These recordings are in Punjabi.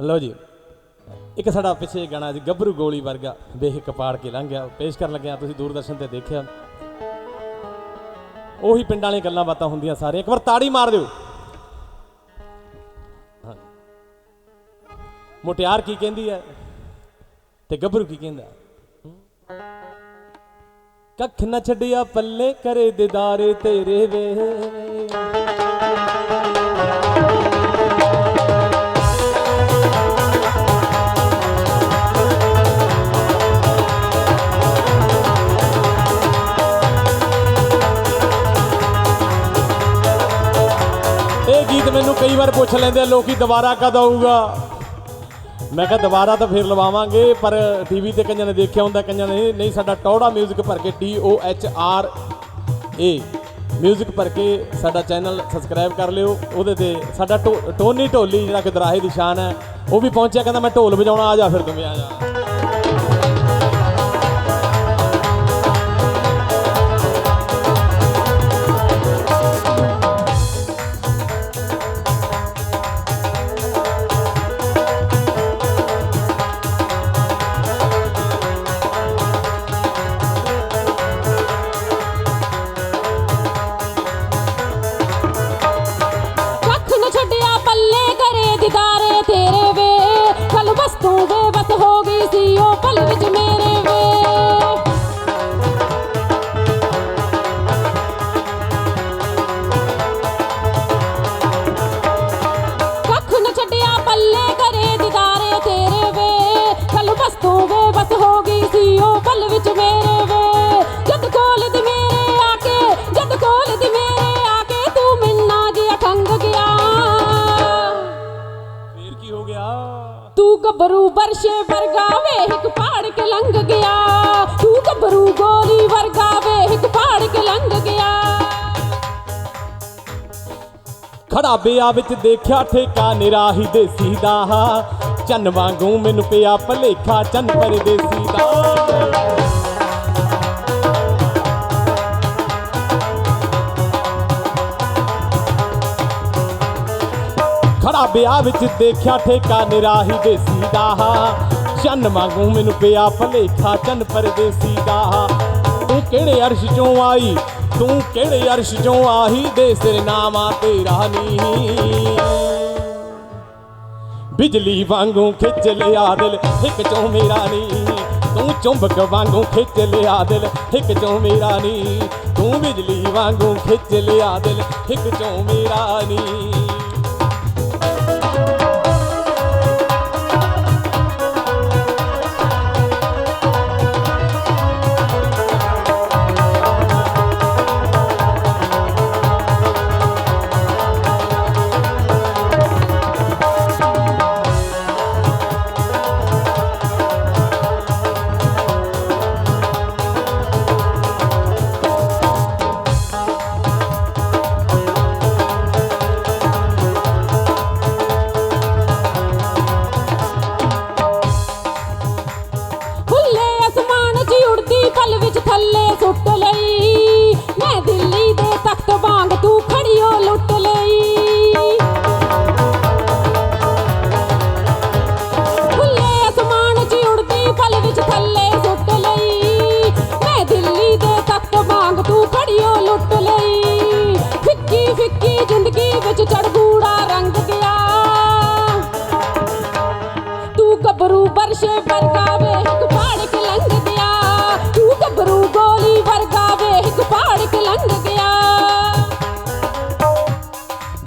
ਲਓ ਜੀ। ਇੱਕ ਸਾਡਾ ਪਿੱਛੇ ਗਾਣਾ ਜੀ, ਗੱਭਰੂ ਗੋਲੀ ਵਰਗਾ ਵੇਖ ਕਪਾੜ ਕੇ ਲੰਘ ਗਿਆ। ਪੇਸ਼ ਕਰਨ ਲੱਗਿਆ, ਤੁਸੀਂ ਦੂਰਦਰਸ਼ਨ ਤੇ ਦੇਖਿਆ। ਉਹੀ ਪਿੰਡਾਂ ਵਾਲੀਆਂ ਗੱਲਾਂ ਬਾਤਾਂ ਹੁੰਦੀਆਂ ਸਾਰੀਆਂ। ਇੱਕ ਵਾਰ ਤਾੜੀ ਮਾਰ ਦਿਓ। ਮੁਟਿਆਰ ਕੀ ਕਹਿੰਦੀ ਹੈ ਤੇ ਗੱਭਰੂ ਕੀ ਕਹਿੰਦਾ? ਕੱਖ ਨਾ ਛੱਡਿਆ ਪੱਲੇ ਕਰੇ ਦਿਦਾਰੇ ਤੇਰੇ ਵੇ ਮੈਨੂੰ ਕਈ ਵਾਰ ਪੁੱਛ ਲੈਂਦੇ ਆ ਲੋਕੀ ਦੁਬਾਰਾ ਕਦ ਆਊਗਾ ਮੈਂ ਕਿਹਾ ਦੁਬਾਰਾ ਤਾਂ ਫੇਰ ਲਵਾਵਾਂਗੇ ਪਰ ਟੀਵੀ ਤੇ ਕਈਆਂ ਨੇ ਦੇਖਿਆ ਹੁੰਦਾ ਕਈਆਂ ਨੇ ਨਹੀਂ ਸਾਡਾ ਟੌੜਾ 뮤직 ਭਰ ਕੇ T O H R A 뮤직 ਭਰ ਕੇ ਸਾਡਾ ਚੈਨਲ ਸਬਸਕ੍ਰਾਈਬ ਕਰ ਲਿਓ ਉਹਦੇ ਤੇ ਸਾਡਾ ਟੋ- ਟੋਨੀ ਢੋਲੀ ਜਿਹੜਾ ਕਿ ਦਰਾਹੇ ਦੀ ਸ਼ਾਨ ਹੈ ਉਹ ਵੀ ਪਹੁੰਚਿਆ ਕਹਿੰਦਾ ਮੈਂ ਢੋਲ ਵਜਾਉਣਾ ਆ ਜਾ ਫਿਰ ਤੂੰ ਵੀ ਆ ਜਾ ਗੱਭਰੂ ਬਰਸ਼ੇ ਵਰਗਾ ਵੇਖ ਪਹਾੜ ਕੇ ਲੰਘ ਗਿਆ। ਤੂੰ ਗੱਭਰੂ ਗੋਲੀ ਵਰਗਾ ਵੇਖ ਪਹਾੜ ਕੇ ਲੰਘ ਗਿਆ। ਖੜਾ ਬਿਆ ਵਿੱਚ ਦੇਖਿਆ ਠੇਕਾ ਨਿਰਾਹੀ ਦੇਸੀ ਦਾ। ਚੰਨ ਵਾਂਗੂ ਮੈਨੂੰ ਪਿਆ ਭਲੇਖਾ ਚੰਨ ਪਰਦੇਸੀ ਦਾ। ਖੜਾ ਬਿਆ ਵਿੱਚ ਦੇਖਿਆ ਠੇਕਾ ਨਿਰਾਹੀ ਦੇਸੀ ਦਾ ਚੰਨ ਵਾਂਗੂ ਮੈਨੂੰ ਪਿਆ ਭਲੇਖਾ, ਚੰਨ ਪਰਦੇਸੀ ਦਾ। ਤੂੰ ਕਿਹੜੇ ਅਰਸ਼ ਚੋਂ ਆਈ? ਤੂੰ ਕਿਹੜੇ ਅਰਸ਼ ਚੋਂ ਆਹੀ? ਦੇ ਸਿਰ ਤੇਰਾ ਨੀ। ਬਿਜਲੀ ਵਾਂਗੂ ਖਿੱਚ ਲਿਆ ਦਿਲ, ਇੱਕ ਚੋਂ ਮੇਰਾ ਨੀ। ਤੂੰ ਚੁੰਬਕ ਵਾਂਗੂ ਖਿੱਚ ਲਿਆ ਦਿਲ, ਇੱਕ ਚੋਂ ਮੇਰਾ ਨੀ। ਤੂੰ ਬਿਜਲੀ ਵਾਂਗੂ ਖਿੱਚ ਲਿਆ ਦਿਲ, ਇੱਕ ਚੋਂ ਮੇਰਾ ਨੀ।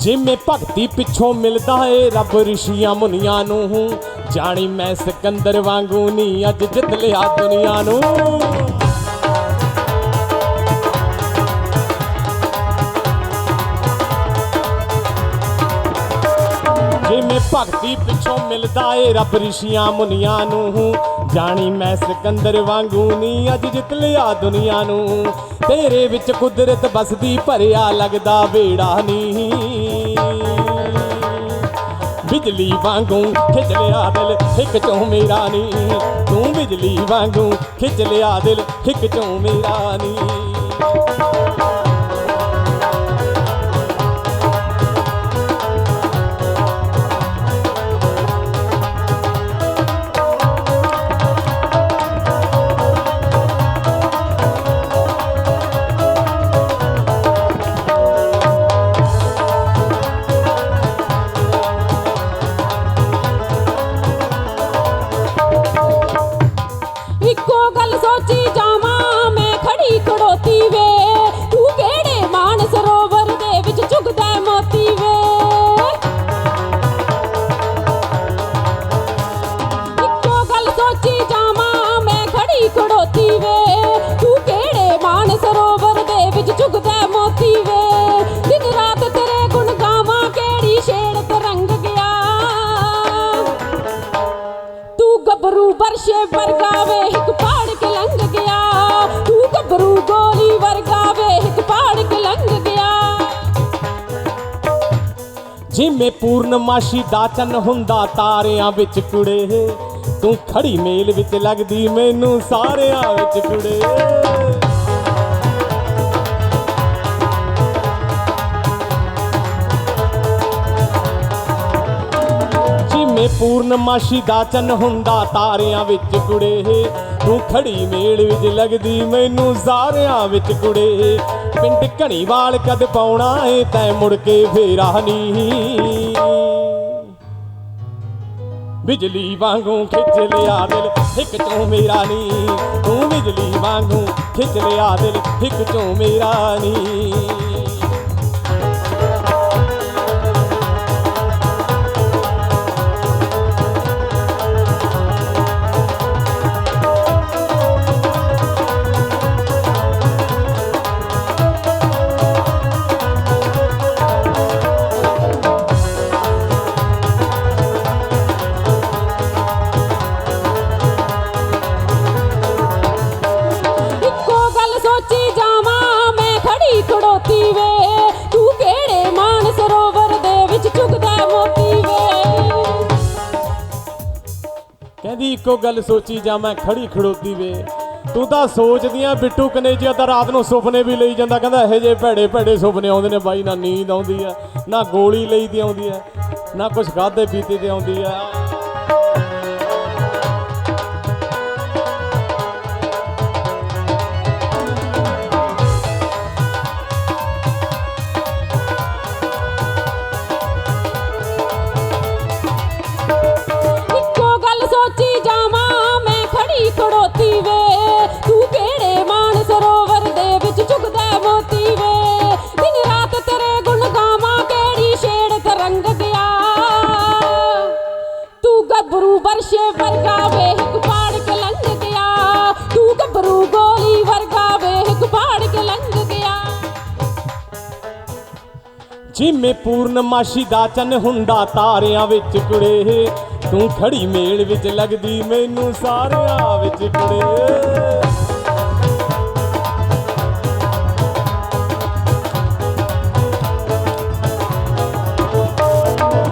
ਜਿਵੇਂ ਭਗਤੀ ਪਿੱਛੋਂ ਮਿਲਦਾ ਏ, ਰੱਬ ਰਿਸ਼ੀਆਂ ਮੁਨੀਆਂ ਨੂੰ। ਜਾਣੀ ਮੈਂ ਸਿਕੰਦਰ ਵਾਂਗੂ ਨਹੀਂ ਅੱਜ ਜਿੱਤ ਲਿਆ ਦੁਨੀਆ ਨੂੰ। ਜਿਵੇਂ ਭਗਤੀ ਪਿੱਛੋਂ ਮਿਲਦਾ ਏ, ਰੱਬ ਰਿਸ਼ੀਆਂ ਮੁਨੀਆਂ ਨੂੰ। ਜਾਣੀ ਮੈਂ ਸਿਕੰਦਰ ਵਾਂਗੂ ਨਹੀਂ ਅੱਜ ਜਿੱਤ ਲਿਆ ਦੁਨੀਆ ਨੂੰ। ਤੇਰੇ ਵਿੱਚ ਕੁਦਰਤ ਬਸਦੀ, ਭਰਿਆ ਲੱਗਦਾ ਵੇੜਾ ਨਹੀਂ ਬਿਜਲੀ ਵਾਂਗੂ ਖਿੱਚ ਲਿਆ ਦਿਲ, ਇੱਕ ਚੋਂ ਮੇਰਾ ਨੀ। ਤੂੰ ਬਿਜਲੀ ਵਾਂਗੂ ਖਿੱਚ ਲਿਆ ਦਿਲ, ਇੱਕ ਚੋਂ ਮੇਰਾ ਨੀ। ਜਿਵੇਂ ਪੂਰਨਮਾਸ਼ੀ ਦਾ ਚੰਨ ਹੁੰਦਾ, ਤਾਰਿਆਂ ਵਿੱਚ ਕੁੜੇ। ਤੂੰ ਖੜੀ ਮੇਲ ਵਿੱਚ ਲੱਗਦੀ, ਮੈਨੂੰ ਸਾਰਿਆਂ ਵਿੱਚ ਕੁੜੇ। ਜਿਵੇਂ ਪੂਰਨਮਾਸ਼ੀ ਦਾ ਚੰਨ ਹੁੰਦਾ, ਤਾਰਿਆਂ ਵਿੱਚ ਕੁੜੇ। ਤੂੰ ਖੜੀ ਮੇਲ ਵਿੱਚ ਲੱਗਦੀ, ਮੈਨੂੰ ਸਾਰਿਆਂ ਵਿੱਚ ਕੁੜੇ। ਪਿੰਡ ਘਣੀਵਾਲ ਕਦ ਪਾਉਣਾ ਏ, ਤੈ ਮੁੜ ਕੇ ਫੇਰਾ ਨਹੀਂ। ਬਿਜਲੀ ਵਾਂਗੂ ਖਿੱਚ ਲਿਆ ਦਿਲ, ਇੱਕ ਚੋਂ ਮੇਰਾ ਨੀ ਤੂੰ ਬਿਜਲੀ ਵਾਂਗੂ ਖਿੱਚ ਲਿਆ ਦਿਲ, ਇੱਕ ਚੋਂ ਮੇਰਾ ਨੀ ਇੱਕੋ ਗੱਲ ਸੋਚੀ ਜਾਂ ਮੈਂ ਖੜੀ ਖੜੋਤੀ ਵੇ। ਤੂੰ ਤਾਂ ਸੋਚਦੀਆਂ ਬਿੱਟੂ ਕਨੇਜੀਆ ਤਾਂ ਰਾਤ ਨੂੰ ਸੁਪਨੇ ਵੀ ਲਈ ਜਾਂਦਾ। ਕਹਿੰਦਾ ਇਹੋ ਜਿਹੇ ਭੈੜੇ ਭੈੜੇ ਸੁਪਨੇ ਆਉਂਦੇ ਨੇ ਬਾਈ, ਨਾ ਨੀਂਦ ਆਉਂਦੀ ਆ, ਨਾ ਗੋਲੀ ਲਈ ਦੀ ਆਉਂਦੀ ਆ, ਨਾ ਕੁਝ ਖਾਦੇ ਪੀਤੇ ਤੇ ਆਉਂਦੀ ਆ। ਜਿਵੇਂ ਪੂਰਨਮਾਸ਼ੀ ਦਾ ਚੰਨ ਹੁੰਦਾ ਤਾਰਿਆਂ ਵਿੱਚ ਕੁੜੇ। ਤੂੰ ਖੜੀ ਮੇਲ ਵਿੱਚ ਲੱਗਦੀ, ਮੈਨੂੰ ਸਾਰਿਆਂ ਵਿੱਚ ਕੁੜੇ।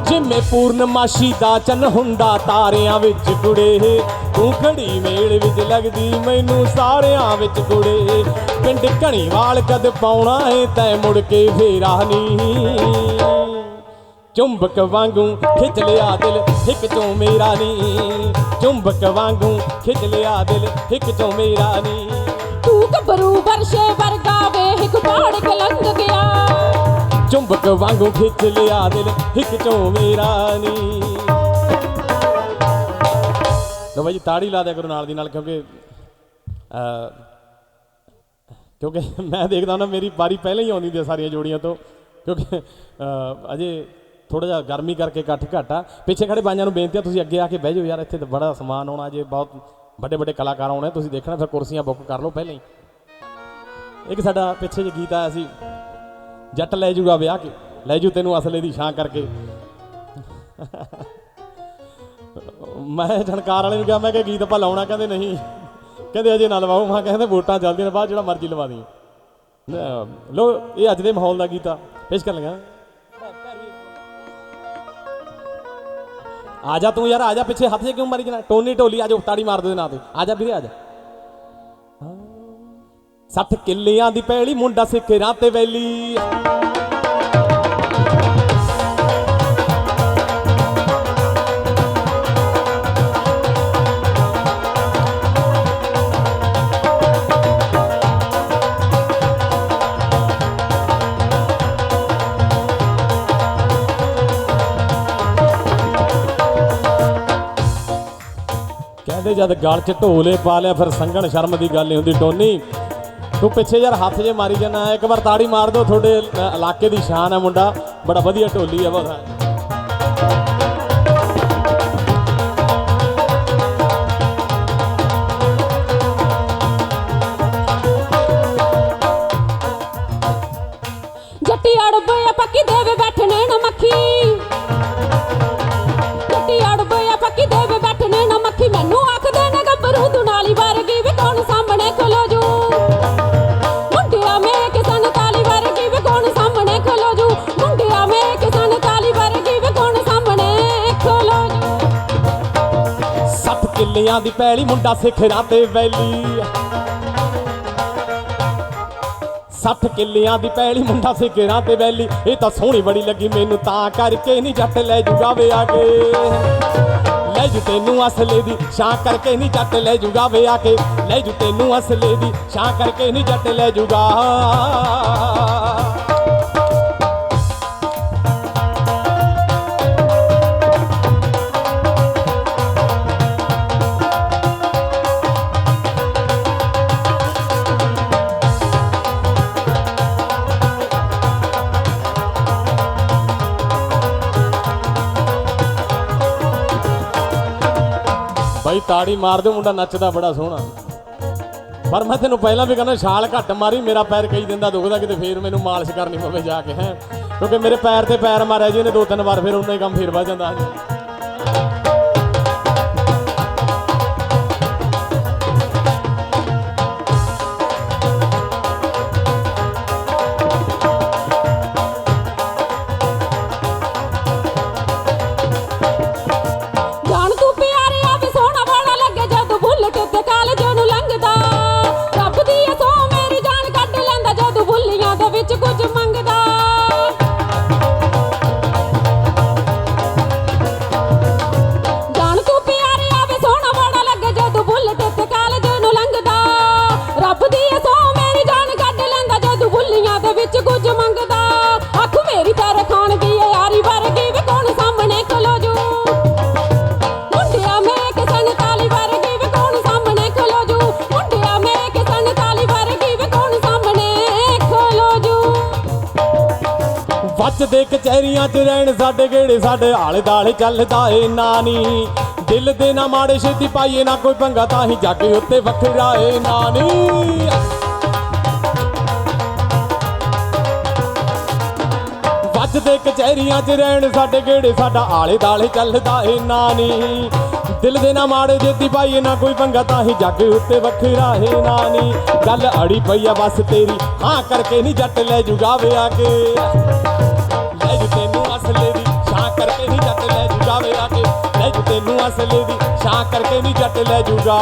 ਜਿਵੇਂ ਪੂਰਨਮਾਸ਼ੀ ਦਾ ਚੰਨ ਹੁੰਦਾ ਤਾਰਿਆਂ ਵਿੱਚ ਕੁੜੇ। ਤੂੰ ਖੜੀ ਮੇਲ ਵਿੱਚ ਲੱਗਦੀ, ਮੈਨੂੰ ਸਾਰਿਆਂ ਵਿੱਚ ਕੁੜੇ। ਪਿੰਡ ਘਣੀਵਾਲ ਕਦ ਪਾਉਣਾ ਏ ਤੈ ਮੁੜ ਕੇ ਫੇਰਾ ਨਹੀਂ। ਚੁੰਬਕ ਵਾਂਗੂ ਖਿੱਚ ਲਿਆ ਦਿਲ ਇੱਕ ਚੋਂ ਮੇਰਾ ਨੀ। ਚੁੰਬਕ ਵਾਂਗੂ ਖਿੱਚ ਲਿਆ ਦਿਲ ਇੱਕ ਚੋਂ ਮੇਰਾ ਨੀ। ਤੂੰ ਗੱਭਰੂ ਵਰਸ਼ੇ ਵਰਗਾ ਵੇ ਇੱਕ ਪਾੜ ਕੇ ਲੰਘ ਗਿਆ। ਚੁੰਬਕ ਵਾਂਗੂ ਖਿੱਚ ਲਿਆ ਦਿਲ ਇੱਕ ਚੋਂ ਮੇਰਾ ਨੀ। ਲੋ ਜੀ ਤਾੜੀ ਲਾ ਦਿਆ ਕਰੋ ਨਾਲ ਦੀ ਨਾਲ ਕਿਉਂਕਿ ਅ ਕਿਉਂਕਿ ਮੈਂ ਦੇਖਦਾ ਹੁੰਦਾ ਮੇਰੀ ਵਾਰੀ ਪਹਿਲਾਂ ਹੀ ਆਉਂਦੀ ਦੀ ਸਾਰੀਆਂ ਜੋੜੀਆਂ ਤੋਂ। ਕਿਉਂਕਿ ਅ, ਅਜੇ ਥੋੜਾ ਜਿਹਾ ਗਰਮੀ ਕਰਕੇ ਇਕੱਠ ਘੱਟ ਆ। ਪਿੱਛੇ ਖੜੇ ਬਾਈਆਂ ਨੂੰ ਬੇਨਤੀ ਆ, ਤੁਸੀਂ ਅੱਗੇ ਆ ਕੇ ਬਹਿ ਜਾਓ ਯਾਰ, ਇੱਥੇ ਤਾਂ ਬੜਾ ਸਮਾਨ ਆਉਣਾ, ਜੇ ਬਹੁਤ ਵੱਡੇ ਵੱਡੇ ਕਲਾਕਾਰ ਆਉਣੇ, ਤੁਸੀਂ ਦੇਖਣਾ, ਫਿਰ ਕੁਰਸੀਆਂ ਬੁੱਕ ਕਰ ਲਓ ਪਹਿਲਾਂ ਹੀ। ਇੱਕ ਸਾਡਾ ਪਿੱਛੇ ਜੇ ਗੀਤ ਆਇਆ ਸੀ, ਜੱਟ ਲੈ ਜੂਗਾ ਵਿਆਹ ਕੇ, ਲੈ ਜੂ ਤੈਨੂੰ ਅਸਲੇ ਦੀ ਛਾਂ ਕਰਕੇ। ਮੈਂ ਝਣਕਾਰ ਵਾਲੇ ਨੂੰ ਕਿਹਾ, ਮੈਂ ਕਿ ਗੀਤ ਆਪਾਂ ਲਾਉਣਾ, ਕਹਿੰਦੇ ਨਹੀਂ। ਕਹਿੰਦੇ ਅਜੇ ਨਾ ਲਵਾਓ, ਮੈਂ ਕਹਿੰਦੇ ਵੋਟਾਂ ਚੱਲਦੀਆਂ ਨੇ, ਬਾਅਦ ਜਿਹੜਾ ਮਰਜ਼ੀ ਲਵਾ ਦੀ ਲੋ ਇਹ ਅੱਜ ਦੇ ਮਾਹੌਲ ਦਾ ਗੀਤ ਆ, ਪੇਸ਼ ਕਰ ਲਗਾ ਆ ਜਾ ਤੂੰ ਯਾਰ ਆ ਜਾ ਪਿੱਛੇ ਹੱਥ ਜੇ ਕਿਉਂ ਮਾਰੀ ਜਨਾ ਟੋਨੀ ਢੋਲੀ ਆ ਜਾ ਤਾੜੀ ਮਾਰ ਦੇ ਨਾ ਤੇ ਆ ਜਾ ਵੀਰੇ ਆ ਜਾ 60 ਕਿੱਲਿਆਂ ਦੀ ਪੈਲੀ ਮੁੰਡਾ ਸਿੱਖਰਾਂ ਤੇ ਵੈਲੀ ਕਹਿੰਦੇ ਜਦ ਗਲ 'ਚ ਢੋਲੇ ਪਾ ਲਿਆ, ਫਿਰ ਸੰਗਣ ਸ਼ਰਮ ਦੀ ਗੱਲ ਨਹੀਂ ਹੁੰਦੀ ਟੋਨੀ। ਤੂੰ ਪਿੱਛੇ ਯਾਰ ਹੱਥ ਜੇ ਮਾਰੀ ਜਾਣਾ ਇੱਕ ਵਾਰ ਤਾੜੀ ਮਾਰ ਦਿਓ, ਤੁਹਾਡੇ ਇਲਾਕੇ ਦੀ ਸ਼ਾਨ ਹੈ ਮੁੰਡਾ। ਬੜਾ ਵਧੀਆ ਢੋਲੀ ਹੈ ਬਹੁਤ। ਕਿੱਲਿਆਂ ਦੀ ਪੈਲੀ ਮੁੰਡਾ ਸਿਖਰਾਂ ਤੇ ਵੈਲੀ। 60 ਕਿੱਲਿਆਂ ਦੀ ਪੈਲੀ ਮੁੰਡਾ ਸਿਖਰਾਂ ਤੇ ਵੈਲੀ। ਇਹ ਤਾਂ ਸੋਹਣੀ ਬੜੀ ਲੱਗੀ ਮੈਨੂੰ ਤਾਂ ਕਰਕੇ ਨਹੀਂ ਜੱਟ ਲੈ ਜੂਗਾ ਵੇ ਆ ਕੇ ਲੈ ਜੂ ਤੈਨੂੰ ਅਸਲੇ ਦੀ ਛਾਂ ਕਰਕੇ ਨਹੀਂ ਜੱਟ ਲੈ ਜੂਗਾ ਵੇ ਆ ਕੇ ਲੈ ਜੂ ਤੈਨੂੰ ਅਸਲੇ ਦੀ ਛਾਂ ਕਰਕੇ ਨਹੀਂ ਜੱਟ ਲੈ ਜੂਗਾ। ਬਾਈ ਤਾੜੀ ਮਾਰ ਦਿਓ, ਮੁੰਡਾ ਨੱਚਦਾ ਬੜਾ ਸੋਹਣਾ। ਪਰ ਮੈਂ ਤੈਨੂੰ ਪਹਿਲਾਂ ਵੀ ਕਹਿੰਦਾ, ਛਾਲ ਘੱਟ ਮਾਰੀ, ਮੇਰਾ ਪੈਰ ਕਈ ਦਿਨ ਦਾ ਦੁਖਦਾ, ਕਿਤੇ ਫੇਰ ਮੈਨੂੰ ਮਾਲਿਸ਼ ਕਰਨੀ ਪਵੇ ਜਾ ਕੇ, ਹੈ। ਕਿਉਂਕਿ ਮੇਰੇ ਪੈਰ ਤੇ ਪੈਰ ਮਾਰਿਆ ਜੀ ਇਹਨੇ ਦੋ ਤਿੰਨ ਵਾਰ, ਫਿਰ ਉਹਨਾਂ ਹੀ ਕੰਮ ਫੇਰ ਵੱਧ ਜਾਂਦਾ ਹੈ ਰੱਬ ਐ, ਸੋ ਮੇਰੀ ਜਾਨ ਕੱਢ ਲੈਂਦਾ ਜਦ ਬੁੱਲੀਆਂ ਦੇ ਵਿੱਚ ਕੁਝ ਮੰਗਦਾ। ਅੱਖ ਮੇਰੀ ਤੇਰੇ ਖਾਣ ਦੀ ਐ, ਯਾਰੀ ਵਰਗੀ ਵੀ ਕੌਣ ਸਾਹਮਣੇ ਖਲੋ ਜੂ ਮੁੰਡਿਆ ਮੈਂ ਕਿਸਨ ਤਾਲੀ ਵਰਗੀ ਵੀ ਕੌਣ ਸਾਹਮਣੇ ਖਲੋ ਜੂ ਮੁੰਡਿਆ ਮੈਂ ਕਿਸਨ ਤਾਲੀ ਵਰਗੀ ਵੀ ਕੌਣ ਸਾਹਮਣੇ ਖਲੋ ਜੂ ਵੱਜਦੇ ਕਚਹਿਰੀਆਂ 'ਚ ਰਹਿਣ ਸਾਡੇ ਗੇੜੇ, ਸਾਡੇ ਆਲੇ ਦਾਲੇ ਚੱਲਦਾ ਏ ਨਾਨੀ। ਦਿਲ ਦੇ ਨਾ ਮਾੜੇ ਛੇਤੀ ਪਾਈਏ ਨਾ ਕੋਈ ਪੰਗਾ ਤਾਂ ਹੀ ਜੱਗ ਉੱਤੇ ਵੱਖਰਾ ਏ ਨਾਨੀ। ਵੱਜਦੇ ਕਚਹਿਰੀਆਂ 'ਚ ਰਹਿਣ ਸਾਡੇ ਗੇੜੇ, ਸਾਡਾ ਆਲੇ ਦਾਲੇ ਚੱਲਦਾ ਏ ਨਾਨੀ। ਦਿਲ ਦੇ ਨਾ ਮਾੜੇ ਜੇਤੀ ਪਾਈਏ ਨਾ ਕੋਈ ਪੰਗਾ ਤਾਂ ਹੀ ਜੱਗ ਉੱਤੇ ਵੱਖਰਾ ਏ ਨਾਨੀ। ਗੱਲ ਅੜੀ ਪਈ ਆ ਬਸ ਤੇਰੀ, ਹਾਂ ਕਰਕੇ ਨਹੀਂ ਜੱਟ ਲੈ ਜੂਗਾ ਵੇ ਕੇ। ਲੈ ਜੂ ਤੈਨੂੰ ਅਸਲੇ ਤੈਨੂੰ ਅਸਲੇ ਦੀ ਛਾਂ ਕਰਕੇ ਨਹੀਂ ਜੱਟ ਲੈ ਜੂਗਾ।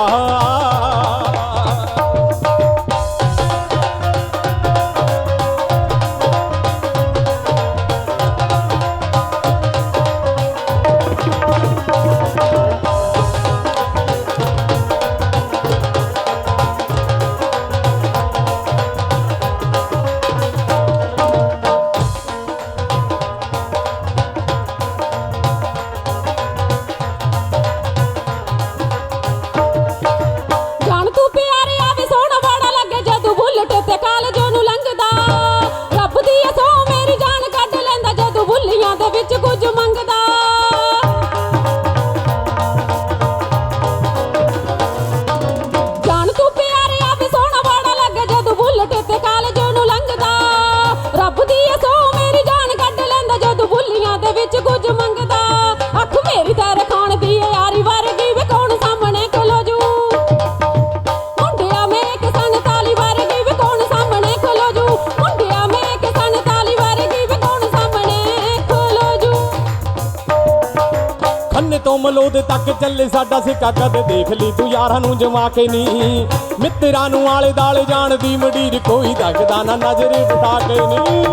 ਤੋਂ ਤੱਕ ਚੱਲੇ ਸਾਡਾ ਸਿੱਕਾ, ਕਦੇ ਦੇਖ ਲਈ ਤੂੰ ਯਾਰਾਂ ਨੂੰ ਜਮਾ ਕੇ ਨਹੀਂ ਮਿੱਤਰਾਂ ਨੂੰ ਆਲੇ ਦਾਲੇ ਜਾਣਦੀ ਮਡੀਰ ਕੋਈ ਦਗਦਾ ਨਾ, ਨਜ਼ਰ ਉਠਾ ਕੇ ਨਹੀਂ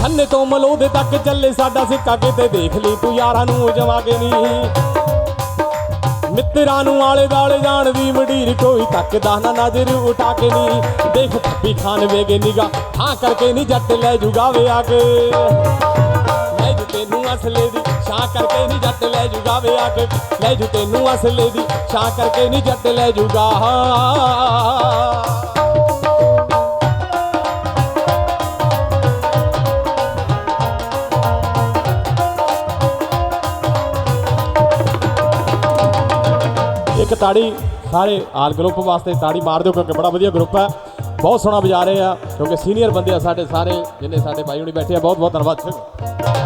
ਖੰਨੇ ਤੋਂ ਮਲੋਦੇ ਤੱਕ ਚੱਲੇ ਸਾਡਾ ਸਿੱਕਾ, ਕਿਤੇ ਦੇਖ ਲਈ ਤੂੰ ਯਾਰਾਂ ਨੂੰ ਜਮਾ ਕੇ ਨਹੀਂ ਮਿੱਤਰਾਂ ਨੂੰ ਆਲੇ ਦਾਲੇ ਜਾਣਦੀ ਮਡੀਰ ਕੋਈ ਤੱਕਦਾ ਨਾ ਨਜ਼ਰ ਉਠਾ ਕੇ ਨਹੀਂ ਦੇਖ ਥੱਪੀ ਖਾਨ ਵੇਗੇ ਨਿਗਾ ਹਾਂ ਕਰਕੇ ਨਹੀਂ ਜੱਟ ਲੈ ਜੂਗਾ ਵੇ ਆ ਕੇ ਲੈ ਜੂ ਤੈਨੂੰ ਅਸਲੇ ਦੀ, ਛਾਂ ਕਰਕੇ ਨਹੀਂ ਜੱਟ ਲੈ ਜੂਗਾ ਵੇ ਆ ਕੇ ਲੈ ਜੂ ਤੈਨੂੰ ਅਸਲੇ ਦੀ, ਛਾਂ ਕਰਕੇ ਨਹੀਂ ਜੱਟ ਲੈ ਜੂਗਾ। ਇੱਕ ਤਾੜੀ ਸਾਰੇ ਆਲ ਗਰੁੱਪ ਵਾਸਤੇ ਤਾੜੀ ਮਾਰ ਦਿਓ ਕਿਉਂਕਿ ਬੜਾ ਵਧੀਆ ਗਰੁੱਪ ਹੈ। ਬਹੁਤ ਸੋਹਣਾ ਵਜਾ ਰਹੇ ਆ ਕਿਉਂਕਿ ਸੀਨੀਅਰ ਬੰਦੇ ਆ ਸਾਡੇ ਸਾਰੇ, ਜਿੰਨੇ ਸਾਡੇ ਭਾਈ ਹੁਣੀ ਬੈਠੇ ਆ ਬਹੁਤ ਬਹੁਤ ਧੰਨਵਾਦ।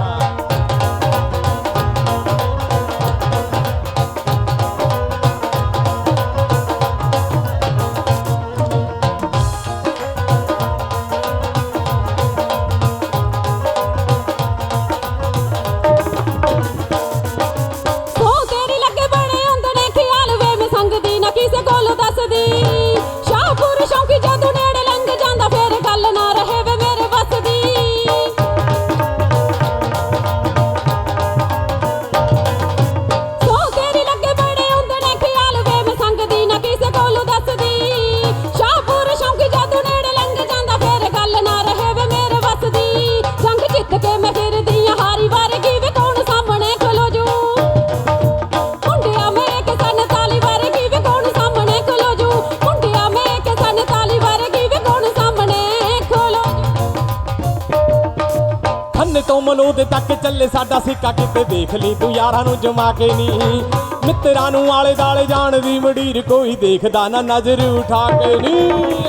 ਮਲੂਦ ਤੱਕ ਚੱਲੇ ਸਾਡਾ ਸਿੱਕਾ ਕਿਤੇ ਦੇਖ ਲਈ ਤੂੰ ਯਾਰਾਂ ਨੂੰ ਜਮਾ ਕੇ ਨਹੀਂ। ਮਿੱਤਰਾਂ ਨੂੰ ਆਲੇ ਦਾਲੇ ਜਾਣ ਦੀ ਮੜੀਰ ਕੋਈ ਦੇਖਦਾ ਨਾ ਨਜ਼ਰ ਉਠਾ ਕੇ ਨਹੀਂ।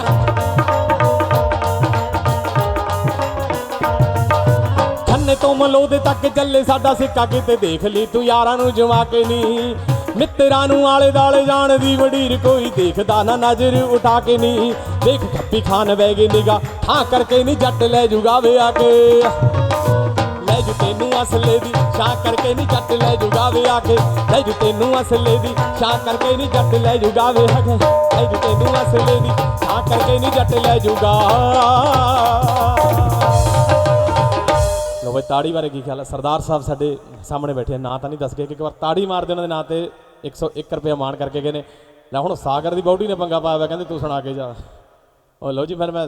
ਤੋਂ ਮਲੋਦੇ ਤੱਕ ਚੱਲੇ ਸਾਡਾ ਸਿੱਕਾ ਕਿਤੇ ਦੇਖ ਲਈ ਤੂੰ ਯਾਰਾਂ ਨੂੰ ਜਮਾ ਕੇ ਨਹੀਂ। ਮਿੱਤਰਾਂ ਨੂੰ ਆਲੇ ਦਾਲੇ ਜਾਣ ਦੀ ਵਡੀਰ ਕੋਈ ਦੇਖਦਾ ਨਾ ਨਜ਼ਰ ਉਠਾ ਕੇ ਨਹੀਂ। ਦੇਖ ਠੱਪੀ ਖਾਨ ਬਹਿ ਗਈ ਨਿਗਾ ਹਾਂ ਕਰਕੇ ਨਹੀਂ ਜੱਟ ਲੈ ਜੂਗਾ ਵੇ ਆ ਕੇ। ਜੂ ਤੈਨੂੰ ਅਸਲੇ ਦੀ ਸ਼ਾਂ ਕਰਕੇ ਨਹੀਂ ਜੱਟ ਲੈ ਜੂਗਾ ਵੇ ਆ ਲੈ ਜੂ ਤੈਨੂੰ ਅਸਲੇ ਦੀ ਸ਼ਾਂ ਕਰਕੇ ਨਹੀਂ ਜੱਟ ਲੈ ਜੂਗਾ ਵੇ ਆ ਲੈ ਜੂ ਤੈਨੂੰ ਅਸਲੇ ਦੀ ਸ਼ਾਂ ਕਰਕੇ ਨਹੀਂ ਜੱਟ ਲੈ ਜੂਗਾ। ਲੋ ਬਈ, ਤਾੜੀ ਬਾਰੇ ਕੀ ਖਿਆਲ ਹੈ ਸਰਦਾਰ ਸਾਹਿਬ ਸਾਡੇ ਸਾਹਮਣੇ ਬੈਠੇ ਨਾਂ ਤਾਂ ਨਹੀਂ ਦੱਸ ਗਏ ਕਿ ਇੱਕ ਵਾਰ ਤਾੜੀ ਮਾਰਦੇ ਉਹਨਾਂ ਦੇ ਨਾਂ ਤੇ 101 ਰੁਪਏ ਮਾਣ ਕਰਕੇ ਗਏ ਨੇ। ਲੈ, ਹੁਣ ਸਾਗਰ ਦੀ ਬੌਡੀ ਨੇ ਪੰਗਾ ਪਾਇਆ ਹੋਇਆ ਕਹਿੰਦੇ ਤੂੰ ਸੁਣਾ ਕੇ ਜਾ। ਉਹ ਲਓ ਜੀ, ਫਿਰ ਮੈਂ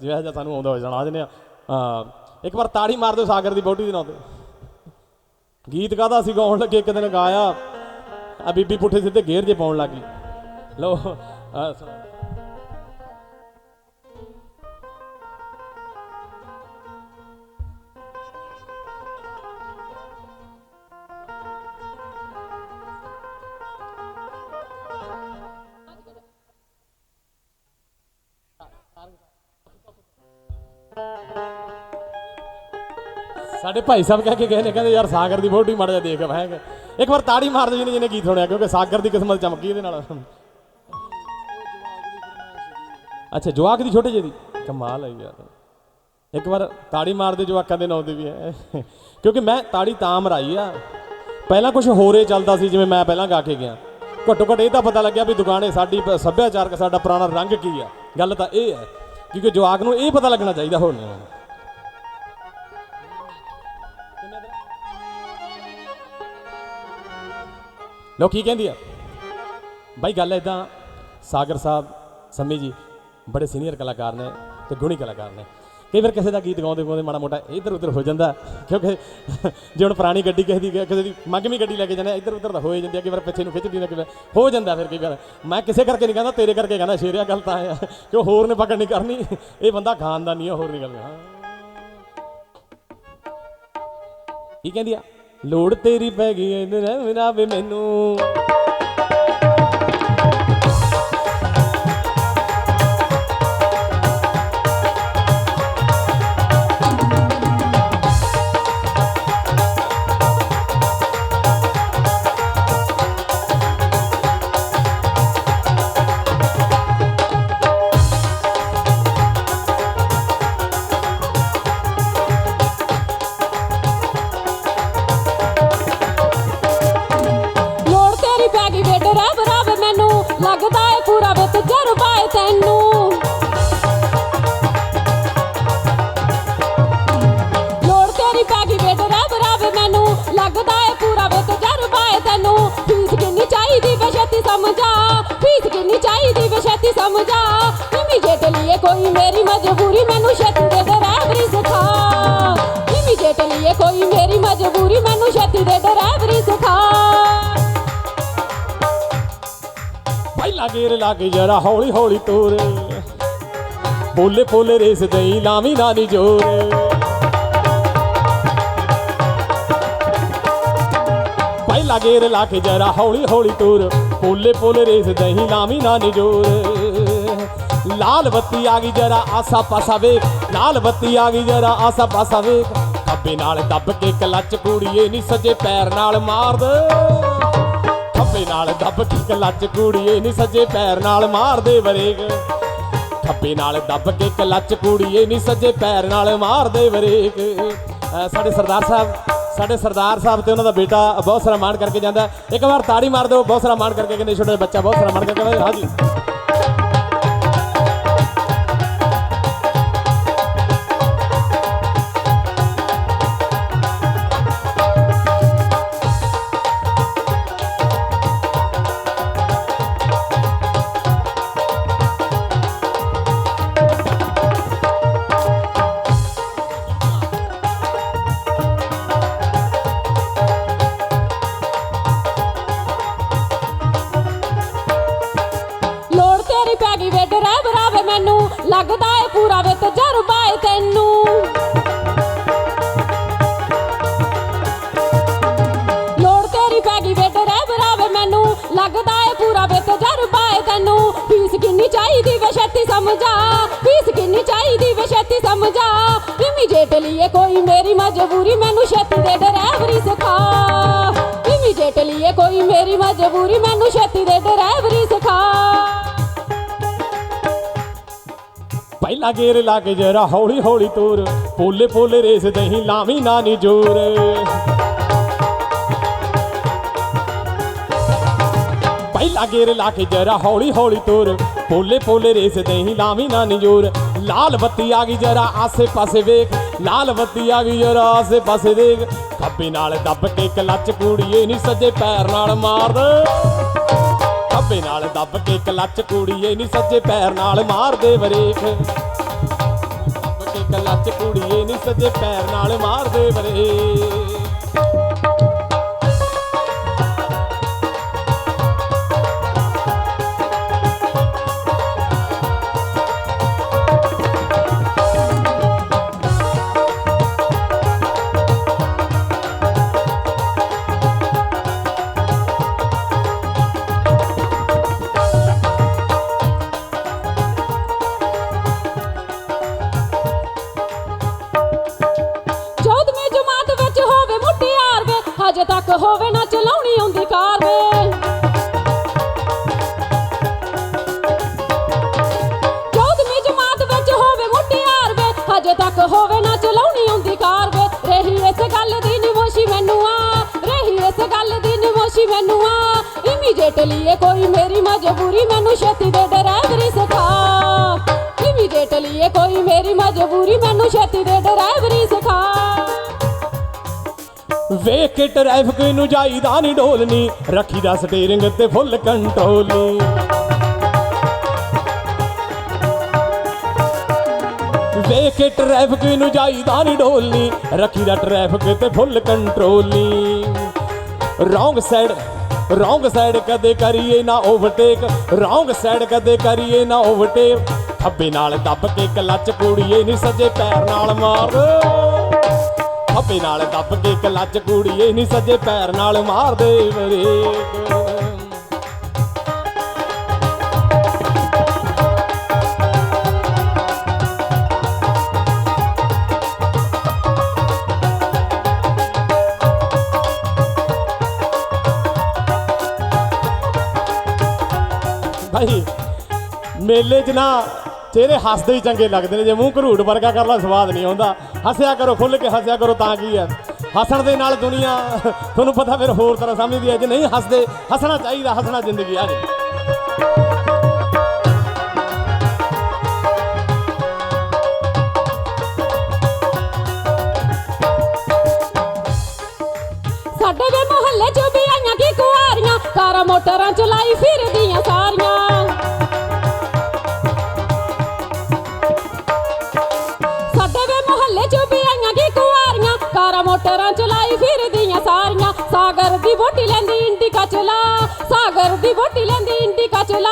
ਜਿਹੜਾ ਜਿਹਾ ਸਾਨੂੰ ਆਉਂਦਾ ਹੋਇਆ, ਸੁਣਾ ਦਿੰਦੇ ਆ। ਹਾਂ। ਇੱਕ ਵਾਰ ਤਾੜੀ ਮਾਰ ਦਿਓ ਸਾਗਰ ਦੀ ਬੌਡੀ ਦੇ ਨਾਂ ਤੇ। ਗੀਤ ਕਾਹਦਾ ਸੀ, ਗਾਉਣ ਲੱਗੇ, ਇੱਕ ਦਿਨ ਗਾਇਆ। ਆ ਬੀਬੀ ਪੁੱਠੇ ਸਿੱਧੇ ਗੇਰ ਜੇ ਪਾਉਣ ਲੱਗੀ ਲੋ ਸਾਡੇ ਭਾਈ ਸਾਹਿਬ ਕਹਿ ਕੇ ਗਏ ਨੇ, ਕਹਿੰਦੇ ਯਾਰ ਸਾਗਰ ਦੀ ਫੋਟੋ ਹੀ ਮਾੜਾ ਜਿਹਾ ਦੇਖ ਮੈਂ ਇੱਕ ਵਾਰ ਤਾੜੀ ਮਾਰ ਦਿਓ ਜਿਹਨੇ ਜਿਹਨੇ ਗੀਤ ਸੁਣਿਆ, ਕਿਉਂਕਿ ਸਾਗਰ ਦੀ ਕਿਸਮਤ ਚਮਕੀ ਇਹਦੇ ਨਾਲ। ਅੱਛਾ, ਜਵਾਕ ਦੀ ਛੋਟੇ ਜਿਹੇ ਦੀ? ਕਮਾਲ ਹੈ ਯਾਰ। ਇੱਕ ਵਾਰ ਤਾੜੀ ਮਾਰਦੇ ਜਵਾਕਾਂ ਦੇ ਨਾਂ ਦੇ ਵੀ ਹੈ। ਕਿਉਂਕਿ ਮੈਂ ਤਾੜੀ ਤਾਂ ਮਰਾਈ ਆ। ਪਹਿਲਾਂ ਕੁਝ ਹੋਰੇ ਚੱਲਦਾ ਸੀ, ਜਿਵੇਂ ਮੈਂ ਪਹਿਲਾਂ ਗਾ ਕੇ ਗਿਆ। ਘੱਟੋ ਘੱਟ ਇਹ ਤਾਂ ਪਤਾ ਲੱਗਿਆ ਵੀ ਦੁਕਾਨੇ ਸਾਡੀ ਪ- ਸੱਭਿਆਚਾਰਕ, ਸਾਡਾ ਪੁਰਾਣਾ ਰੰਗ ਕੀ ਆ। ਗੱਲ ਤਾਂ ਇਹ ਹੈ, ਕਿਉਂਕਿ ਜਵਾਕ ਨੂੰ ਇਹ ਪਤਾ ਲੱਗਣਾ ਚਾਹੀਦਾ ਹੋਰ ਲੋ ਕੀ ਕਹਿੰਦੀ ਆ? ਬਾਈ ਗੱਲ ਇਦਾਂ ਸਾਗਰ ਸਾਹਿਬ ਸੰਮੀ ਜੀ ਬੜੇ ਸੀਨੀਅਰ ਕਲਾਕਾਰ ਨੇ ਤੇ ਗੁਣੀ ਕਲਾਕਾਰ ਨੇ। ਕਈ ਵਾਰ ਕਿਸੇ ਦਾ ਗੀਤ ਗਾਉਂਦੇ ਗਾਉਂਦੇ ਮਾੜਾ ਮੋਟਾ ਇੱਧਰ ਉੱਧਰ ਹੋ ਜਾਂਦਾ ਕਿਉਂਕਿ ਜੇ ਹੁਣ ਪੁਰਾਣੀ ਗੱਡੀ ਕਿਸੇ ਦੀ ਕਿਸੇ ਦੀ ਮੱਗਵੀਂ ਗੱਡੀ ਲੈ ਕੇ ਜਾਂਦੇ ਆ, ਇੱਧਰ ਉੱਧਰ ਤਾਂ ਹੋ ਜਾਂਦੀ ਆ ਕਈ ਵਾਰ ਪਿੱਛੇ ਨੂੰ ਖਿੱਚਦੀ ਨਾ ਕਈ ਵਾਰ ਹੋ ਜਾਂਦਾ ਫਿਰ ਕਈ ਵਾਰ। ਮੈਂ ਕਿਸੇ ਕਰਕੇ ਨਹੀਂ ਕਹਿੰਦਾ ਤੇਰੇ ਕਰਕੇ ਕਹਿੰਦਾ ਸ਼ੇਰਿਆ ਗੱਲ ਤਾਂ ਹੈ ਕਿ ਉਹ ਹੋਰ ਨੇ ਪਕੜ ਨਹੀਂ ਕਰਨੀ ਇਹ ਬੰਦਾ ਖਾਨਦਾਨੀ ਆ ਹੋਰ ਨਹੀਂ ਗੱਲ ਹਾਂ। ਕੀ ਕਹਿੰਦੀ ਆ? ਲੋੜ ਤੇਰੀ ਪੈ ਗਈ ਇਹਨੇ ਬਿਨਾ ਵੇ ਮੈਨੂੰ। ਛੇਤੀ ਸਮਝਾ। ਫੀਸ ਕਿੰਨੀ ਚਾਹੀਦੀ ਵੇ ਛੇਤੀ ਸਮਝਾ। ਇਮੀਡੀਏਟਲੀ ਇਹ ਕੋਈ ਮੇਰੀ ਮਜਬੂਰੀ, ਮੈਨੂੰ ਛੇਤੀ ਦੇ ਡਰਾਈਵਰੀ ਸਿਖਾ। ਇਮੀਡੀਏਟਲੀ ਇਹ ਕੋਈ ਮੇਰੀ ਮਜਬੂਰੀ, ਮੈਨੂੰ ਛੇਤੀ ਦੇ ਡਰਾਈਵਰੀ ਸਿਖਾ। ਪਹਿਲਾ ਗੇਰ ਲਾ ਕੇ ਜਰਾ ਹੌਲੀ ਹੌਲੀ ਤੋਰ। ਬੋਲੇ ਬੋਲੇ ਰੇਸ ਦਈ ਲਾਵੀ ਨਾ ਨੀ ਜੋਰ। ਪਹਿਲਾ ਗੇਰ ਲਾ ਕੇ ਜਰਾ ਹੌਲੀ ਹੌਲੀ ਤੋਰ। ਬੋਲੇ ਬੋਲੇ ਰੇਸ ਦਈ ਲਾਵੀ ਨਾ ਨੀ ਲਾਲ ਬੱਤੀ ਆ ਗਈ ਜਰਾ ਆਸਾ ਪਾਸਾ ਵੇਖ, ਲਾਲ ਬੱਤੀ ਆ ਗਈ ਜਰਾ ਆਸਾ ਪਾਸਾ ਵੇਖ। ਖੱਬੇ ਨਾਲ ਦੱਬ ਕੇ ਕਲੱਚ ਕੁੜੀਏ ਨੀ ਸੱਜੇ ਪੈਰ ਨਾਲ ਮਾਰ ਦੇ ਖੱਬੇ ਨਾਲ ਦੱਬ ਕੇ ਕਲੱਚ ਕੁੜੀਏ ਨੀ ਸੱਜੇ ਪੈਰ ਨਾਲ ਮਾਰ ਬਰੇਕ ਖੱਬੇ ਨਾਲ ਦੱਬ ਕੇ ਕਲੱਚ ਕੁੜੀਏ ਨੀ ਸੱਜੇ ਪੈਰ ਨਾਲ ਮਾਰਦੇ ਬਰੇਕ ਸਾਡੇ ਸਰਦਾਰ ਸਾਹਿਬ ਸਾਡੇ ਸਰਦਾਰ ਸਾਹਿਬ ਤੇ ਉਹਨਾਂ ਦਾ ਬੇਟਾ ਬਹੁਤ ਸਾਰਾ ਮਾਣ ਕਰਕੇ ਜਾਂਦਾ ਇੱਕ ਵਾਰ ਤਾੜੀ ਮਾਰ ਦਿਓ, ਬਹੁਤ ਸਾਰਾ ਮਾਣ ਕਰਕੇ ਕਹਿੰਦੇ ਛੋਟੇ ਜਿਹੇ ਬੱਚਾ ਬਹੁਤ ਸਾਰਾ ਮਾਣ ਕਰਕੇ ਹਾਂਜੀ। ਲੱਗਦਾ ਏ ਪੂਰਾ ਵੇ ਏ ਤੈਨੂੰ। ਫੀਸ ਕਿੰਨੀ ਚਾਹੀਦੀ ਵੇ ਛੇਤੀ ਸਮਝਾ। ਫੀਸ ਕਿੰਨੀ ਚਾਹੀਦੀ ਵੇ ਛੇਤੀ ਸਮਝਾ। ਇਮੀਡੀਏਟਲੀ ਏ ਕੋਈ ਮੇਰੀ ਮਜਬੂਰੀ, ਮੈਨੂੰ ਛੇਤੀ ਦੇ ਡਰਾਈਵਰੀ ਸਿਖਾ। ਇਮੀਡੀਏਟਲੀ ਏ ਕੋਈ ਮੇਰੀ ਮਜਬੂਰੀ, ਮੈਨੂੰ ਛੇਤੀ ਦੇ ਡਰਾਈਵਰੀ ਸਿਖਾ। ਪਹਿਲਾ ਗੇਰ ਲਾ ਕੇ ਜਰਾ ਹੌਲੀ ਹੌਲੀ ਤੋਰ। ਪੋਲੇ ਪੋਲੇ ਰੇਸ ਦਹੀਂ ਲਾਵੀ ਨਾ ਨੀ ਜੋਰ। ਪਹਿਲਾ ਲਾ ਕੇ ਜਰਾ ਹੌਲੀ ਹੌਲੀ ਤੋਰ। ਪੋਲੇ ਪੋਲੇ ਰੇਸ ਦਹੀਂ ਲਾਵੀ ਨਾ ਨੀ ਲਾਲ ਬੱਤੀ ਆ ਗਈ ਜਰਾ ਆਸੇ ਪਾਸੇ ਵੇਖ। ਲਾਲ ਬੱਤੀ ਆ ਗਈ ਜਰਾ ਆਸੇ ਪਾਸੇ ਦੇਖ। ਖੱਬੇ ਨਾਲ ਦੱਬ ਕੇ ਕਲੱਚ ਕੂੜੀਏ ਨਹੀਂ ਸੱਜੇ ਪੈਰ ਨਾਲ ਮਾਰ। ਖੱਬੇ ਨਾਲ ਦੱਬ ਕੇ ਕਲੱਚ ਕੂੜੀਏ ਨਹੀਂ ਸੱਜੇ ਪੈਰ ਨਾਲ ਮਾਰ ਦੇ ਬਰੇਖ ਦੱਬ ਕੇ ਕਲੱਚ ਕੁੜੀਏ ਨਹੀਂ ਸੱਜੇ ਪੈਰ ਨਾਲ ਮਾਰ ਦੇ ਬਰੇਖ ਹਜੇ ਹੋਵੇ ਨਾ ਚਲਾਉਣੀ ਆਉਂਦੀ ਕਾਰ ਵੇ ਰਹੀ ਇਸ ਗੱਲ ਦੀ ਨਿਮੋਸ਼ੀ ਮੈਨੂੰ ਆ। ਰਹੀ ਇਸ ਗੱਲ ਦੀ ਨਿਮੋਸ਼ੀ ਮੈਨੂੰ ਆ। ਇਮੀਡੀਏਟਲੀ ਇਹ ਕੋਈ ਮੇਰੀ ਮਜਬੂਰੀ ਮੈਨੂੰ ਛੇਤੀ ਦੇ ਡਰਾਈਵਰੀ ਸਿਖਾ। ਇਮੀਡੀਏਟਲੀ ਇਹ ਕੋਈ ਮੇਰੀ ਮਜਬੂਰੀ ਮੈਨੂੰ ਛੇਤੀ ਦੇ ਡਰਾਈਵਰੀ ਸਿਖਾ। ਵੇਖ ਕੇ ਟ੍ਰੈਫਿਕ ਨੂੰ ਜਾਈਦਾ ਨਹੀਂ ਢੋਲਨੀ ਰੱਖੀ ਦਾ ਸਟੀਅਰਿੰਗ ਤੇ ਫੁੱਲ ਕੰਟਰੋਲ ਨੀ ਵੇਖ ਕੇ ਟ੍ਰੈਫਿਕ ਨੂੰ ਜਾਈਦਾ ਨਹੀਂ ਢੋਲਨੀ ਰੱਖੀ ਦਾ ਟ੍ਰੈਫਿਕ ਤੇ ਫੁੱਲ ਕੰਟਰੋਲੀ। ਰੌਂਗ ਸਾਈਡ ਰੌਂਗ ਸਾਈਡ ਕਦੇ ਕਰੀਏ ਨਾ ਓਵਰਟੇਕ ਰੌਂਗ ਸਾਈਡ ਕਦੇ ਕਰੀਏ ਨਾ ਓਵਰਟੇਕ ਖੱਬੇ ਨਾਲ ਦੱਬ ਕੇ ਕਲੱਚ ਕੁੜੀਏ ਨਹੀਂ ਸੱਜੇ ਪੈਰ ਨਾਲ ਮਾਰ। ਖੱਬੇ ਨਾਲ ਦੱਬ ਕੇ ਕਲੱਚ ਕੁੜੀਏ ਨਹੀਂ ਸੱਜੇ ਪੈਰ ਨਾਲ ਮਾਰ ਦੇ ਬਰੇਕ ਮੇਲੇ 'ਚ ਨਾ ਚਿਹਰੇ ਹੱਸਦੇ ਹੀ ਚੰਗੇ ਲੱਗਦੇ ਨੇ। ਜੇ ਮੂੰਹ ਘਰੂੜ ਵਰਗਾ ਕਰ ਲਾ, ਸਵਾਦ ਨਹੀਂ ਆਉਂਦਾ। ਹੱਸਿਆ ਕਰੋ ਖੁੱਲ ਕੇ ਹੱਸਿਆ ਕਰੋ ਤਾਂ ਕੀ ਹੈ? ਹੱਸਣ ਦੇ ਨਾਲ ਦੁਨੀਆ ਤੁਹਾਨੂੰ ਪਤਾ ਫਿਰ ਹੋਰ ਤਰ੍ਹਾਂ ਸਮਝਦੀ ਹੈ। ਜੇ ਨਹੀਂ ਹੱਸਦੇ, ਹੱਸਣਾ ਚਾਹੀਦਾ, ਹੱਸਣਾ ਜ਼ਿੰਦਗੀ ਆ ਜੀ ਸਾਡੇ ਵੇ ਮੁਹੱਲੇ 'ਚ ਵੀ ਆਈਆਂ ਕੀ ਕੁਆਰੀਆਂ। ਕਾਰਾਂ ਮੋਟਰਾਂ ਚਲਾਈ ਫਿਰਦੀਆਂ। ਦੀ ਬੋਟੀ ਲੈਂਦੀ ਇੰਡੀਕਾ ਚਲਾ।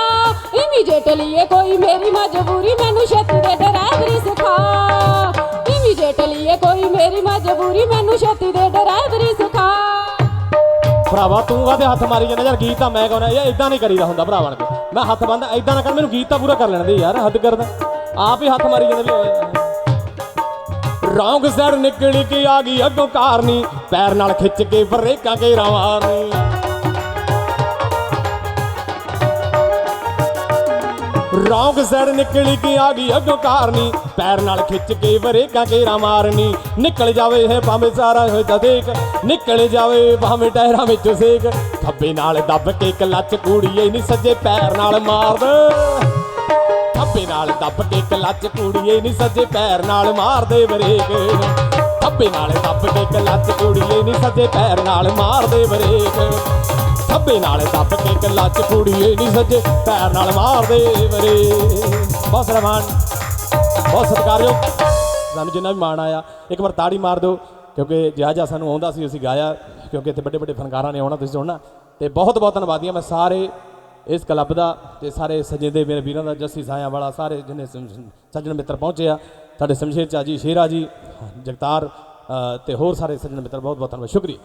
ਇਮੀਡੀਏਟਲੀ ਇਹ ਕੋਈ ਮੇਰੀ ਮਜਬੂਰੀ, ਮੈਨੂੰ ਛੇਤੀ ਦੇ ਡਰਾਈਵਰੀ ਸਿਖਾ। ਇਮੀਡੀਏਟਲੀ ਇਹ ਕੋਈ ਮੇਰੀ ਮਜਬੂਰੀ, ਮੈਨੂੰ ਛੇਤੀ ਦੇ ਡਰਾਈਵਰੀ ਸਿਖਾ। ਭਰਾਵਾ, ਤੂੰ ਆਦੇ ਹੱਥ ਮਾਰੀ ਜਾਂਦਾ, ਯਾਰ ਗੀਤ ਤਾਂ ਮੈਂ ਗਾਉਣਾ, ਇਹ ਇਦਾਂ ਨਹੀਂ ਕਰੀਦਾ ਹੁੰਦਾ ਭਰਾ ਬਣ ਕੇ ਮੈਂ ਹੱਥ ਬੰਦ ਇਦਾਂ ਨਾ ਕਰ, ਮੈਨੂੰ ਗੀਤ ਤਾਂ ਪੂਰਾ ਕਰ ਲੈਣ ਦੇ ਯਾਰ, ਹੱਦ ਕਰਦਾ। ਆਪ ਹੀ ਹੱਥ ਮਾਰੀ ਜਾਂਦਾ ਵੀ ਓਏ। ਰੌਂਗ ਸਾਈਡ ਨਿਕਲ ਕੇ ਆ ਗਈ ਅੱਗੋਂ ਕਾਰ ਨੀ ਪੈਰ ਨਾਲ ਖਿੱਚ ਕੇ ਬਰੇਕਾਂ ਕੇ ਰਵਾਨੀ ਰੌਂਗ ਸਾਈਡ ਨਿਕਲ ਕੇ ਆ ਗਈ ਅੱਗੋਂ ਕਾਰ ਪੈਰ ਨਾਲ ਖਿੱਚ ਕੇ ਬਰੇਕਾਂ ਘੇਰਾ ਮਾਰਨੀ। ਨਿਕਲ ਜਾਵੇ ਇਹ ਭਾਵੇਂ ਸਾਰਾ ਹੋਇਆ ਦੇਖ। ਨਿਕਲ ਜਾਵੇ ਭਾਵੇਂ ਟਾਇਰਾਂ ਵਿੱਚ ਸੇਕ। ਖੱਬੇ ਨਾਲ ਦੱਬ ਕੇ ਕਲੱਚ ਕੂੜੀਏ ਨਹੀਂ ਸੱਜੇ ਪੈਰ ਨਾਲ ਮਾਰ ਦੇ। ਖੱਬੇ ਨਾਲ ਦੱਬ ਕੇ ਕਲੱਚ ਕੁੜੀਏ ਨਹੀਂ ਸੱਜੇ ਪੈਰ ਨਾਲ ਮਾਰਦੇ ਬਰੇਕ ਖੱਬੇ ਨਾਲ ਦੱਬ ਕੇ ਕਲੱਚ ਕੁੜੀਏ ਨਹੀਂ ਸੱਜੇ ਪੈਰ ਨਾਲ ਮਾਰਦੇ ਬਰੇਕ ਖੱਬੇ ਨਾਲ ਦੱਬ ਕੇ ਕਲੱਚ ਕੁੜੀਏ ਨਹੀਂ ਸੱਜੇ ਪੈਰ ਨਾਲ ਮਾਰਦੇ ਬਰੇਕ ਬਹੁਤ ਰਮਾਨ ਬਹੁਤ ਸਤਿਕਾਰਯੋਗ ਸਾਨੂੰ ਜਿੰਨਾ ਵੀ ਮਾਣ ਆਇਆ ਇੱਕ ਵਾਰ ਤਾੜੀ ਮਾਰ ਦਿਓ ਕਿਉਂਕਿ ਜਿਹਾ ਜਿਹਾ ਸਾਨੂੰ ਆਉਂਦਾ ਸੀ ਅਸੀਂ ਗਾਇਆ ਕਿਉਂਕਿ ਇੱਥੇ ਵੱਡੇ ਵੱਡੇ ਫਨਕਾਰਾਂ ਨੇ ਆਉਣਾ ਤੁਸੀਂ ਸੁਣਨਾ। ਤੇ ਬਹੁਤ ਬਹੁਤ ਧੰਨਵਾਦੀਆਂ ਮੈਂ ਸਾਰੇ ਇਸ ਕਲੱਬ ਦਾ ਤੇ ਸਾਰੇ ਸੱਜਦੇ ਮੇਰੇ ਵੀਰਾਂ ਦਾ ਜੱਸੀ ਸਾਇਆ ਵਾਲਾ ਸਾਰੇ ਜਿੰਨੇ ਸੱਜਣ ਮਿੱਤਰ ਪਹੁੰਚੇ ਆ। ਸਾਡੇ ਸ਼ਮਸ਼ੇਰ ਚਾਜੀ ਸ਼ੇਰਾ ਜੀ ਜਗਤਾਰ ਅ, ਤੇ ਹੋਰ ਸਾਰੇ ਸੱਜਣ ਮਿੱਤਰ ਬਹੁਤ ਬਹੁਤ ਧੰਨਵਾਦ ਸ਼ੁਕਰੀਆ।